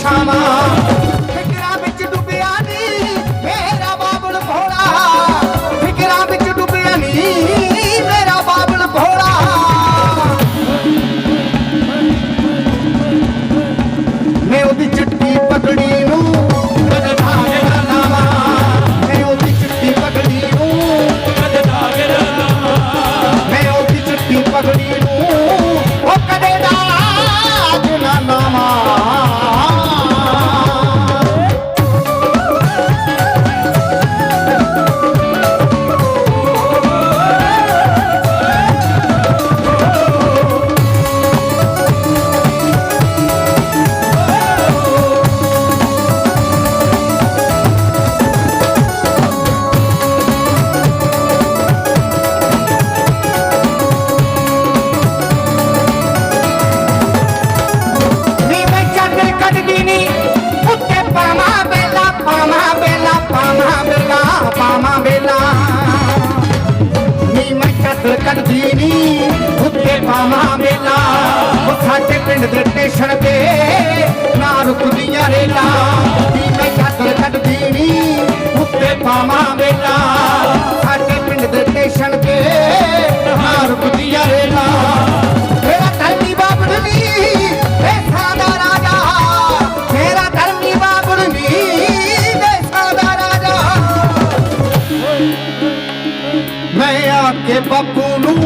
শ্যামা ਪਾਵਾਂ ਮੇਲਾ। ਉਹ ਸਾਡੇ ਪਿੰਡ ਦੇ ਸਟੇਸ਼ਨ ਤੇ ਨਾ ਰੁਕਦੀਆਂ ਰੇਲਾ। ਦੀ ਮੈਂ ਚਾਦਰ ਕੱਢਦੀ ਨੀ, ਉੱਤੇ ਪਾਵਾਂ ਮੇਲਾ। ਸਾਡੇ ਪਿੰਡ ਦੇ ਸਟੇਸ਼ਨ ਤੇ ਨਾ ਰੁਕਦੀਆਂ ਰੇਲਾ। ਮੇਰਾ ਧਰਤੀ ਬਾਬੜ ਨੀ ਦੇਸਾਂ ਦਾ ਰਾਜਾ। ਮੇਰਾ ਧਰਤੀ ਬਾਬੜ ਨੀ ਦੇਸਾਂ ਦਾ ਰਾਜਾ। ਮੈਂ ਆ ਕੇ ਬਾਪੂ ਨੂੰ